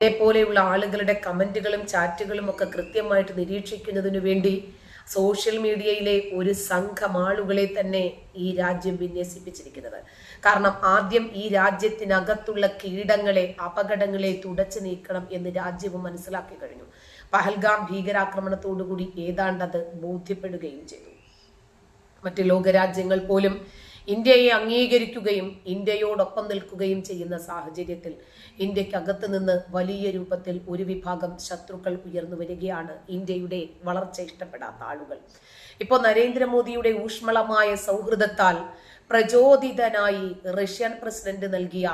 പോലെയുള്ള ആളുകളുടെ കമന്റുകളും ചാറ്റുകളും ഒക്കെ കൃത്യമായിട്ട് നിരീക്ഷിക്കുന്നതിനു വേണ്ടി സോഷ്യൽ മീഡിയയിലെ ഒരു സംഘം ആളുകളെ തന്നെ ഈ രാജ്യം വിന്യസിപ്പിച്ചിരിക്കുന്നത്. കാരണം ആദ്യം ഈ രാജ്യത്തിനകത്തുള്ള കീടങ്ങളെ അപകടങ്ങളെ തുടച്ചു നീക്കണം എന്ന് രാജ്യവും മനസ്സിലാക്കി കഴിഞ്ഞു. പഹൽഗാം ഭീകരാക്രമണത്തോടുകൂടി ഏതാണ്ട് അത് ബോധ്യപ്പെടുകയും ചെയ്തു. മറ്റ് ലോകരാജ്യങ്ങൾ പോലും ഇന്ത്യയെ അംഗീകരിക്കുകയും ഇന്ത്യയോടൊപ്പം നിൽക്കുകയും ചെയ്യുന്ന സാഹചര്യത്തിൽ ഇന്ത്യക്കകത്ത് നിന്ന് വലിയ രൂപത്തിൽ ഒരു വിഭാഗം ശത്രുക്കൾ ഉയർന്നു വരികയാണ് ഇന്ത്യയുടെ വളർച്ച ഇഷ്ടപ്പെടാത്ത ആളുകൾ. ഇപ്പോൾ നരേന്ദ്രമോദിയുടെ ഊഷ്മളമായ സൗഹൃദത്താൽ പ്രചോദിതനായി റഷ്യൻ പ്രസിഡന്റ് നൽകിയ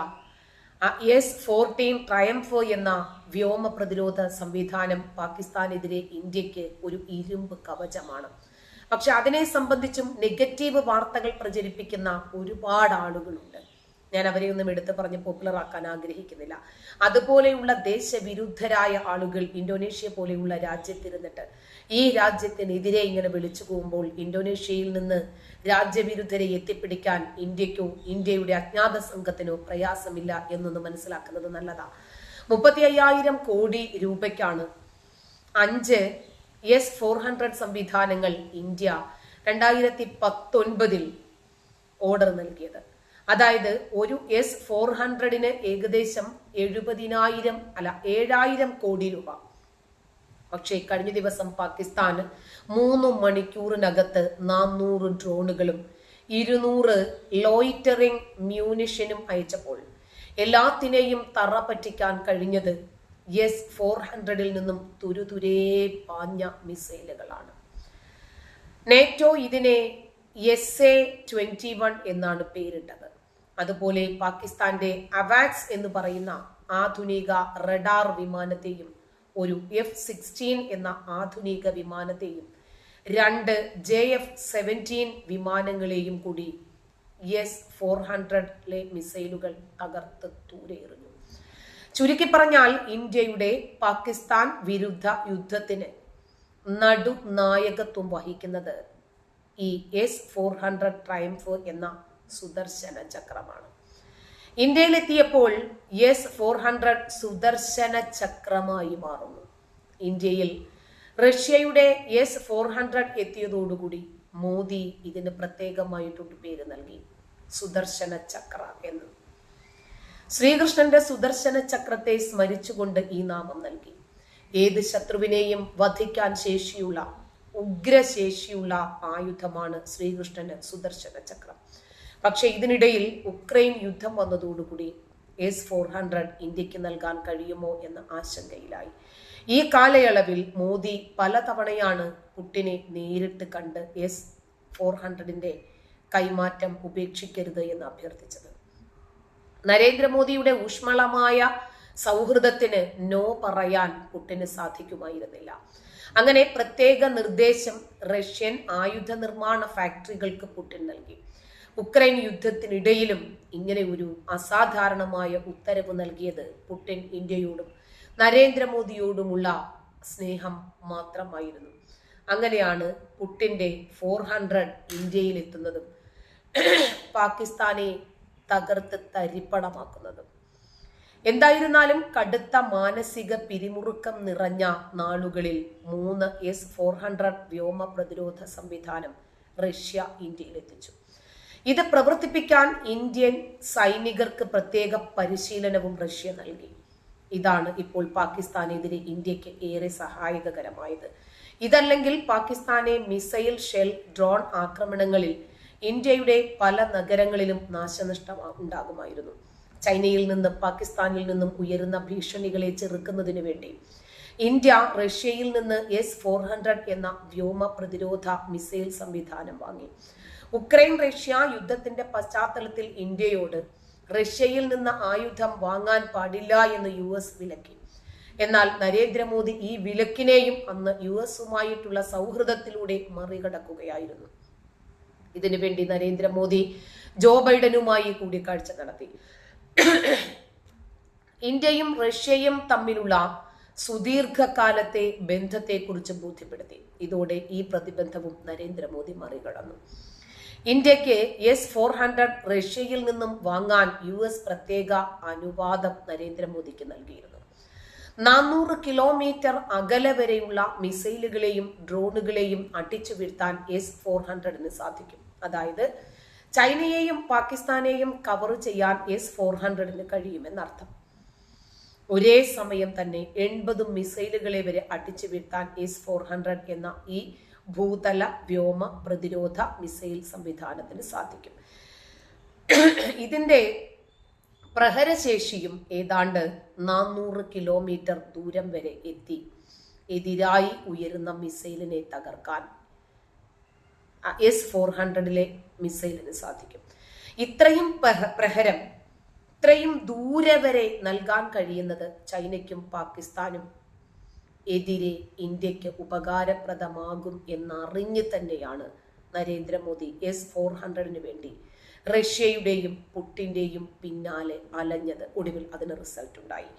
എസ് ഫോർട്ടീൻ ട്രയംഫോ എന്ന വ്യോമ പ്രതിരോധ സംവിധാനം പാകിസ്ഥാനെതിരെ ഇന്ത്യയ്ക്ക് ഒരു ഇരുമ്പ് കവചമാണ്. പക്ഷെ അതിനെ സംബന്ധിച്ചും നെഗറ്റീവ് വാർത്തകൾ പ്രചരിപ്പിക്കുന്ന ഒരുപാട് ആളുകളുണ്ട്. ഞാൻ അവരെ ഒന്നും എടുത്തു പറഞ്ഞ് പോപ്പുലർ ആക്കാൻ ആഗ്രഹിക്കുന്നില്ല. അതുപോലെയുള്ള ദേശവിരുദ്ധരായ ആളുകൾ ഇന്തോനേഷ്യ പോലെയുള്ള രാജ്യത്തിരുന്നിട്ട് ഈ രാജ്യത്തിനെതിരെ ഇങ്ങനെ വിളിച്ചു പോകുമ്പോൾ ഇന്തോനേഷ്യയിൽ നിന്ന് രാജ്യവിരുദ്ധരെ എത്തിപ്പിടിക്കാൻ ഇന്ത്യക്കോ ഇന്ത്യയുടെ അജ്ഞാത സംഘത്തിനോ പ്രയാസമില്ല എന്നൊന്ന് മനസ്സിലാക്കുന്നത് നല്ലതാ. മുപ്പത്തി അയ്യായിരം കോടി രൂപയ്ക്കാണ് അഞ്ച് എസ് ഫോർ ഹൺഡ്രഡ് സംവിധാനങ്ങൾ ഇന്ത്യ രണ്ടായിരത്തി പത്തൊൻപതിൽ ഓർഡർ നൽകിയത്. അതായത് ഒരു എസ് ഫോർ ഹൺഡ്രഡിന് ഏകദേശം എഴുപതിനായിരം അല്ല ഏഴായിരം കോടി രൂപ. പക്ഷേ കഴിഞ്ഞ ദിവസം പാകിസ്ഥാൻ മൂന്ന് മണിക്കൂറിനകത്ത് നാനൂറ് ഡ്രോണുകളും ഇരുന്നൂറ് ലോയിറ്ററിംഗ് മ്യൂണിഷനും അയച്ചപ്പോൾ എല്ലാത്തിനെയും തറ പറ്റിക്കാൻ കഴിഞ്ഞത് എസ് ഫോർ ഹൺഡ്രഡിൽ നിന്നും തുരുതുരേ പാഞ്ഞ മിസൈലുകളാണ്. നേറ്റോ ഇതിനെ എസ് എ ട്വന്റി വൺ എന്നാണ് പേരിട്ടത്. അതുപോലെ പാകിസ്ഥാന്റെ അവാക്സ് എന്ന് പറയുന്ന ആധുനിക റഡാർ വിമാനത്തെയും ഒരു എഫ് സിക്സ്റ്റീൻ എന്ന ആധുനിക വിമാനത്തെയും രണ്ട് ജെ എഫ് സെവന്റീൻ വിമാനങ്ങളെയും കൂടി എസ് ഫോർ ഹൺഡ്രഡിലെ മിസൈലുകൾ തകർത്ത് എറിഞ്ഞു ചുരുക്കി പറഞ്ഞാൽ ഇന്ത്യയുടെ പാകിസ്ഥാൻ വിരുദ്ധ യുദ്ധത്തിന് നടു നായകത്വം വഹിക്കുന്നത് ഈ എസ് ഫോർ ഹൺഡ്രഡ് ട്രയംഫ് എന്ന സുദർശന ചക്രമാണ്. ഇന്ത്യയിലെത്തിയപ്പോൾ എസ് ഫോർ ഹൺഡ്രഡ് സുദർശന ചക്രമായി മാറുന്നു. ഇന്ത്യയിൽ റഷ്യയുടെ എസ് ഫോർ ഹൺഡ്രഡ് എത്തിയതോടുകൂടി മോദി ഇതിന് പ്രത്യേകമായിട്ടൊരു പേര് നൽകി. സുദർശന ചക്ര എന്ന്. ശ്രീകൃഷ്ണന്റെ സുദർശന ചക്രത്തെ സ്മരിച്ചുകൊണ്ട് ഈ നാമം നൽകി. ഏത് ശത്രുവിനെയും വധിക്കാൻ ശേഷിയുള്ള ഉഗ്രശേഷിയുള്ള ആയുധമാണ് ശ്രീകൃഷ്ണന്റെ സുദർശന ചക്രം. പക്ഷെ ഇതിനിടയിൽ ഉക്രൈൻ യുദ്ധം വന്നതോടുകൂടി എസ് ഫോർ ഹൺഡ്രഡ് ഇന്ത്യയ്ക്ക് നൽകാൻ കഴിയുമോ എന്ന ആശങ്കയിലായി. ഈ കാലയളവിൽ മോദി പലതവണയാണ് പുട്ടിനെ നേരിട്ട് കണ്ട് എസ് ഫോർ ഹൺഡ്രഡിന്റെ കൈമാറ്റം ഉപേക്ഷിക്കരുത് എന്ന് അഭ്യർത്ഥിച്ചത്. നരേന്ദ്രമോദിയുടെ ഊഷ്മളമായ സൗഹൃദത്തിന് നോ പറയാൻ പുട്ടിന് സാധിക്കുമായിരുന്നില്ല. അങ്ങനെ പ്രത്യേക നിർദ്ദേശം റഷ്യൻ ആയുധ നിർമ്മാണ ഫാക്ടറികൾക്ക് പുട്ടിൻ നൽകി. ഉക്രൈൻ യുദ്ധത്തിനിടയിലും ഇങ്ങനെ ഒരു അസാധാരണമായ ഉത്തരവ് നൽകിയത് പുട്ടിൻ ഇന്ത്യയോടും നരേന്ദ്രമോദിയോടുമുള്ള സ്നേഹം മാത്രമായിരുന്നു. അങ്ങനെയാണ് പുട്ടിന്റെ ഫോർ ഹൺഡ്രഡ് ഇന്ത്യയിൽ എത്തുന്നതും പാകിസ്ഥാനെ തകർത്ത് തരിപ്പണമാക്കുന്നതും. എന്തായിരുന്നാലും കടുത്ത മാനസിക പിരിമുറുക്കം നിറഞ്ഞ നാളുകളിൽ മൂന്ന് എസ് ഫോർ ഹൺഡ്രഡ് വ്യോമ പ്രതിരോധ സംവിധാനം റഷ്യ ഇന്ത്യയിൽ എത്തിച്ചു ഇത് പ്രവർത്തിപ്പിക്കാൻ ഇന്ത്യൻ സൈനികർക്ക് പ്രത്യേക പരിശീലനവും റഷ്യ നൽകി. ഇതാണ് ഇപ്പോൾ പാകിസ്ഥാനെതിരെ ഇന്ത്യയ്ക്ക് ഏറെ സഹായകരമായത്. ഇതല്ലെങ്കിൽ പാകിസ്ഥാനെ മിസൈൽ ഷെൽ ഡ്രോൺ ആക്രമണങ്ങളിൽ ഇന്ത്യയുടെ പല നഗരങ്ങളിലും നാശനഷ്ടം ഉണ്ടാകുമായിരുന്നു. ചൈനയിൽ നിന്നും പാകിസ്ഥാനിൽ നിന്നും ഉയരുന്ന ഭീഷണികളെ ചെറുക്കുന്നതിനു വേണ്ടി ഇന്ത്യ റഷ്യയിൽ നിന്ന് എസ് ഫോർ ഹൺഡ്രഡ് എന്ന വ്യോമ പ്രതിരോധ മിസൈൽ സംവിധാനം വാങ്ങി. ഉക്രൈൻ റഷ്യ യുദ്ധത്തിന്റെ പശ്ചാത്തലത്തിൽ ഇന്ത്യയോട് റഷ്യയിൽ നിന്ന് ആയുധം വാങ്ങാൻ പാടില്ല എന്ന് യു എസ് വിലക്കി. എന്നാൽ നരേന്ദ്രമോദി ഈ വിലക്കിനെയും അന്ന് യു എസുമായിട്ടുള്ള സൗഹൃദത്തിലൂടെ മറികടക്കുകയായിരുന്നു. ഇതിനു വേണ്ടി നരേന്ദ്രമോദി ജോ ബൈഡനുമായി കൂടിക്കാഴ്ച നടത്തി. ഇന്ത്യയും റഷ്യയും തമ്മിലുള്ള സുദീർഘകാലത്തെ ബന്ധത്തെക്കുറിച്ച് ബോധ്യപ്പെടുത്തി. ഇതോടെ ഈ പ്രതിബന്ധവും നരേന്ദ്രമോദി മറികടന്നു. ഇന്ത്യയ്ക്ക് എസ് ഫോർ ഹൺഡ്രഡ് റഷ്യയിൽ നിന്നും വാങ്ങാൻ യു എസ് പ്രത്യേക അനുവാദം നരേന്ദ്രമോദിക്ക് നൽകിയിരുന്നു. നാനൂറ് കിലോമീറ്റർ അകലെ വരെയുള്ള മിസൈലുകളെയും ഡ്രോണുകളെയും അടിച്ചു വീഴ്ത്താൻ എസ് ഫോർ ഹൺഡ്രഡിന് സാധിക്കും. അതായത് ചൈനയെയും പാകിസ്ഥാനെയും കവർ ചെയ്യാൻ എസ് ഫോർ ഹൺഡ്രഡിന് കഴിയുമെന്നർത്ഥം. ഒരേ സമയം തന്നെ എൺപത് മിസൈലുകളെ വരെ അടിച്ചു വീഴ്ത്താൻ എസ് ഫോർ ഹൺഡ്രഡ് എന്ന ഈ ഭൂതല വ്യോമ പ്രതിരോധ മിസൈൽ സംവിധാനത്തിന് സാധിക്കും. ഇതിന്റെ പ്രഹരശേഷിയും ഏതാണ്ട് നാനൂറ് കിലോമീറ്റർ ദൂരം വരെ എത്തി. എതിരായി ഉയരുന്ന മിസൈലിനെ തകർക്കാൻ എസ് ഫോർ ഹൺഡ്രഡിലെ മിസൈലിന് സാധിക്കും. ഇത്രയും പ്രഹരം ഇത്രയും ദൂരെ വരെ നൽകാൻ കഴിയുന്നത് ചൈനയ്ക്കും പാകിസ്ഥാനും എതിരെ ഇന്ത്യയ്ക്ക് ഉപകാരപ്രദമാകും എന്നറിഞ്ഞ് തന്നെയാണ് നരേന്ദ്രമോദി എസ് ഫോർ ഹൺഡ്രഡിന് വേണ്ടി റഷ്യയുടെയും പുട്ടിന്റെയും പിന്നാലെ അലഞ്ഞത്. ഒടുവിൽ അതിന് റിസൾട്ട് ഉണ്ടായി.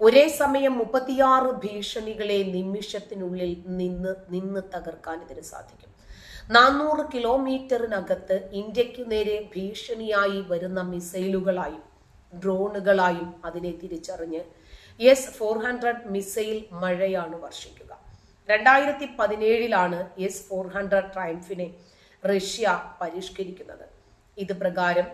ഒരേ സമയം മുപ്പത്തിയാറ് ഭീഷണികളെ നിമിഷത്തിനുള്ളിൽ നിന്ന് നിന്ന് തകർക്കാൻ ഇതിന് സാധിക്കും. നാനൂറ് കിലോമീറ്ററിനകത്ത് ഇന്ത്യക്കു നേരെ ഭീഷണിയായി വരുന്ന മിസൈലുകളായും ഡ്രോണുകളായും അതിനെ തിരിച്ചറിഞ്ഞ് എസ് ഫോർ ഹൺഡ്രഡ് മിസൈൽ മഴയാണ് വർഷിക്കുക. രണ്ടായിരത്തി പതിനേഴിലാണ് എസ് ഫോർ ഹൺഡ്രഡ് ട്രയംഫിനെ റഷ്യ പരിഷ്കരിക്കുന്നത്. ഇത് പ്രകാരം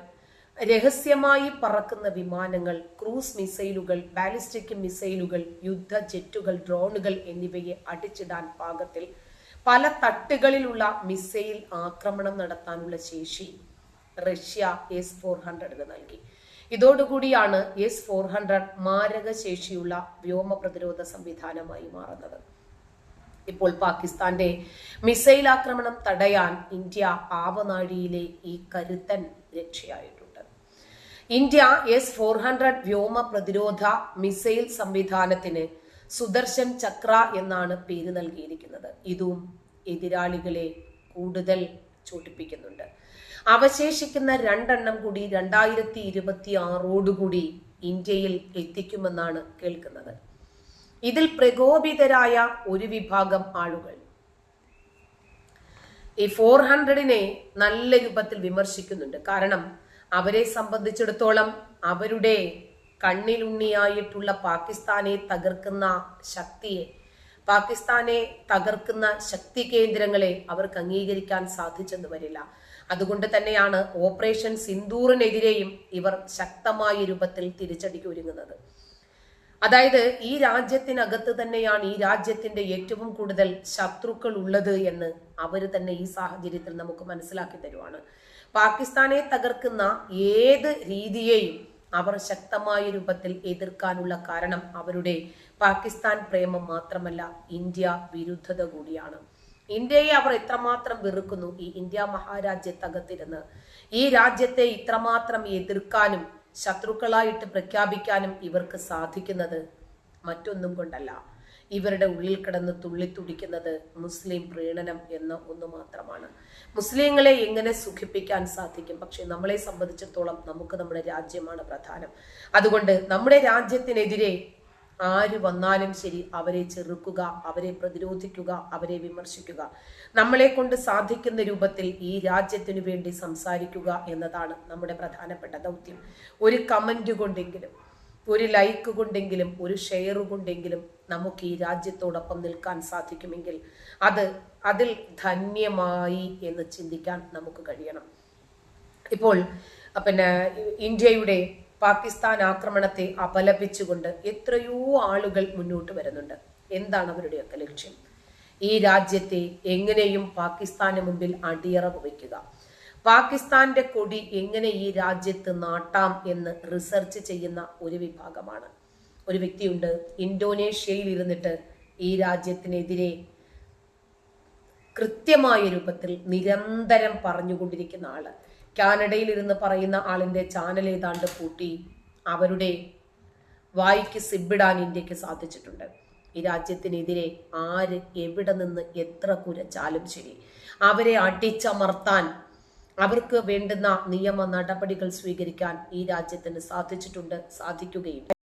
രഹസ്യമായി പറക്കുന്ന വിമാനങ്ങൾ ക്രൂസ് മിസൈലുകൾ ബാലിസ്റ്റിക് മിസൈലുകൾ യുദ്ധ ജെറ്റുകൾ ഡ്രോണുകൾ എന്നിവയെ അടിച്ചിടാൻ പാകത്തിൽ പല തട്ടുകളിലുള്ള മിസൈൽ ആക്രമണം നടത്താനുള്ള ശേഷി റഷ്യ എസ് ഫോർ ഹൺഡ്രഡിന് നൽകി. ഇതോടുകൂടിയാണ് എസ് ഫോർ ഹൺഡ്രഡ് മാരക ശേഷിയുള്ള വ്യോമ പ്രതിരോധ സംവിധാനമായി മാറുന്നത്. ഇപ്പോൾ പാകിസ്ഥാന്റെ മിസൈൽ ആക്രമണം തടയാൻ ഇന്ത്യ ആവനാഴിയിലെ ഈ കരുത്തൻ രക്ഷയായിട്ടുണ്ട്. ഇന്ത്യ എസ് ഫോർ ഹൺഡ്രഡ് വ്യോമ പ്രതിരോധ മിസൈൽ സംവിധാനത്തിന് സുദർശൻ ചക്ര എന്നാണ് പേര് നൽകിയിരിക്കുന്നത്. ഇതും എതിരാളികളെ കൂടുതൽ ചൂട്ടിപ്പിക്കുന്നുണ്ട് അവശേഷിക്കുന്ന രണ്ടെണ്ണം കൂടി രണ്ടായിരത്തി ഇരുപത്തി ആറോടുകൂടി ഇന്ത്യയിൽ എത്തിക്കുമെന്നാണ് കേൾക്കുന്നത്. ഇതിൽ പ്രകോപിതരായ ഒരു വിഭാഗം ആളുകൾ. ഈ ഫോർ ഹൺഡ്രഡിനെ നല്ല രൂപത്തിൽ വിമർശിക്കുന്നുണ്ട്. കാരണം അവരെ സംബന്ധിച്ചിടത്തോളം അവരുടെ കണ്ണിലുണ്ണിയായിട്ടുള്ള പാകിസ്ഥാനെ തകർക്കുന്ന ശക്തിയെ പാകിസ്ഥാനെ തകർക്കുന്ന ശക്തി കേന്ദ്രങ്ങളെ അവർക്ക് അംഗീകരിക്കാൻ സാധിച്ചെന്ന് വരില്ല. അതുകൊണ്ട് തന്നെയാണ് ഓപ്പറേഷൻ സിന്ദൂറിനെതിരെയും ഇവർ ശക്തമായ രൂപത്തിൽ തിരിച്ചടിക്ക് ഒരുങ്ങുന്നത്. അതായത് ഈ രാജ്യത്തിനകത്ത് തന്നെയാണ് ഈ രാജ്യത്തിന്റെ ഏറ്റവും കൂടുതൽ ശത്രുക്കൾ ഉള്ളത് എന്ന് അവർ തന്നെ ഈ സാഹചര്യത്തിൽ നമുക്ക് മനസ്സിലാക്കി തരുവാണ്. പാകിസ്ഥാനെ തകർക്കുന്ന ഏത് രീതിയെയും അവർ ശക്തമായ രൂപത്തിൽ എതിർക്കാനുള്ള കാരണം അവരുടെ പാകിസ്ഥാൻ പ്രേമം മാത്രമല്ല ഇന്ത്യ വിരുദ്ധത കൂടിയാണ്. ഇന്ത്യയെ അവർ എത്രമാത്രം വെറുക്കുന്നു ഈ ഇന്ത്യ മഹാരാജ്യത്തകത്തിരുന്ന്. ഈ രാജ്യത്തെ ഇത്രമാത്രം എതിർക്കാനും ശത്രുക്കളായിട്ട് പ്രഖ്യാപിക്കാനും ഇവർക്ക് സാധിക്കുന്നത് മറ്റൊന്നും കൊണ്ടല്ല. ഇവരുടെ ഉള്ളിൽ കിടന്ന് തുള്ളിത്തുടിക്കുന്നത് മുസ്ലിം പ്രീണനം എന്ന ഒന്ന് മാത്രമാണ്. മുസ്ലിങ്ങളെ എങ്ങനെ സുഖിപ്പിക്കാൻ സാധിക്കും? പക്ഷെ നമ്മളെ സംബന്ധിച്ചിടത്തോളം നമുക്ക് നമ്മുടെ രാജ്യമാണ് പ്രധാനം. അതുകൊണ്ട് നമ്മുടെ രാജ്യത്തിനെതിരെ ആര് വന്നാലും ശരി അവരെ ചെറുക്കുക അവരെ പ്രതിരോധിക്കുക അവരെ വിമർശിക്കുക. നമ്മളെ കൊണ്ട് സാധിക്കുന്ന രൂപത്തിൽ ഈ രാജ്യത്തിനു വേണ്ടി സംസാരിക്കുക എന്നതാണ് നമ്മുടെ പ്രധാനപ്പെട്ട ദൗത്യം. ഒരു കമന്റ് കൊണ്ടെങ്കിലും ഒരു ലൈക്ക് കൊണ്ടെങ്കിലും ഒരു ഷെയർ കൊണ്ടെങ്കിലും നമുക്ക് ഈ രാജ്യത്തോടൊപ്പം നിൽക്കാൻ സാധിക്കുമെങ്കിൽ അത് അതിൽ ധന്യമായി എന്ന് ചിന്തിക്കാൻ നമുക്ക് കഴിയണം. ഇപ്പോൾ പിന്നെ ഇന്ത്യയുടെ പാകിസ്ഥാൻ ആക്രമണത്തെ അപലപിച്ചുകൊണ്ട് എത്രയോ ആളുകൾ മുന്നോട്ട് വരുന്നുണ്ട്. എന്താണ് അവരുടെയൊക്കെ ലക്ഷ്യം? ഈ രാജ്യത്തെ എങ്ങനെയും പാകിസ്ഥാന് മുമ്പിൽ അടിയറവ് വയ്ക്കുക. പാകിസ്ഥാന്റെ കൊടി എങ്ങനെ ഈ രാജ്യത്ത് നാട്ടാം എന്ന് റിസർച്ച് ചെയ്യുന്ന ഒരു വിഭാഗമാണ്. ഒരു വ്യക്തിയുണ്ട് ഇന്തോനേഷ്യയിൽ ഇരുന്നിട്ട് ഈ രാജ്യത്തിനെതിരെ കൃത്യമായ രൂപത്തിൽ നിരന്തരം പറഞ്ഞുകൊണ്ടിരിക്കുന്ന ആൾ. കാനഡയിൽ ഇരുന്ന് പറയുന്ന ആളിന്റെ ചാനൽ ഏതാണ്ട് കൂട്ടി അവരുടെ വായിക്ക് സിബിടാൻ ഇന്ത്യയ്ക്ക് സാധിച്ചിട്ടുണ്ട്. ഈ രാജ്യത്തിനെതിരെ ആര് എവിടെ നിന്ന് എത്ര കുരച്ചാലും ശരി. അവരെ അടിച്ചമർത്താൻ അവർക്ക് വേണ്ടുന്ന നിയമ നടപടികൾ സ്വീകരിക്കാൻ ഈ രാജ്യത്തിന് സാധിച്ചിട്ടുണ്ട് സാധിക്കുകയും